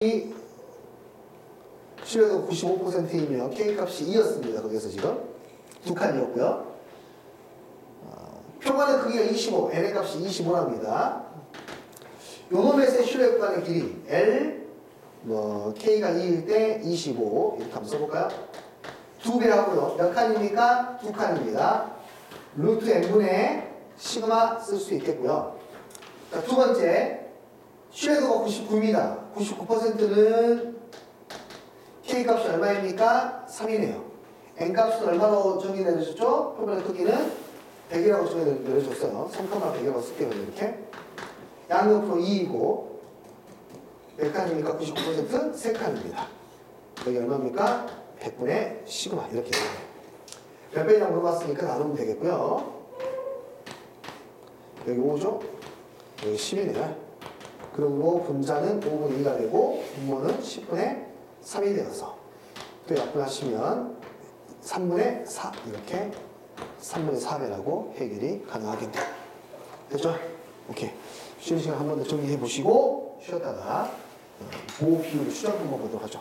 이 신뢰도 95%이면 K값이 2였습니다. 거기서 지금 두 칸이었고요. 어, 표만의 크기가 25, N의 값이 25랍니다. 요놈의 신뢰 구간의 길이 L, 뭐 K가 2일 때 25 이렇게 한번 써볼까요? 두 배 하고요. 몇 칸입니까? 두 칸입니다. 루트 n분의 시그마 쓸 수 있겠고요. 자, 두 번째 신뢰도가 99입니다. 99%는 K 값이 얼마입니까? 3이네요. N 값은 얼마로 정의 내려줬죠? 표면의 크기는 100이라고 정의 내려줬어요. 3컴마 100이라고 쓸게요. 이렇게. 양옆으로 2이고 몇 칸입니까? 99% 3칸입니다. 여기 얼마입니까? 100분의 시그마 이렇게. 몇 배냐고 물어봤으니까 나누면 되겠고요. 여기 5죠? 여기 10이네요. 그리고 분자는 5분의 2가 되고 분모는 10분의 3이 되어서 또 약분하시면 3분의 4 이렇게 3분의 4배라고 해결이 가능하겠네요. 됐죠? 오케이. 쉬는 시간 한 번 더 정리해 보시고 쉬었다가 어, 보호 비율 수정 한번 보도록 하죠.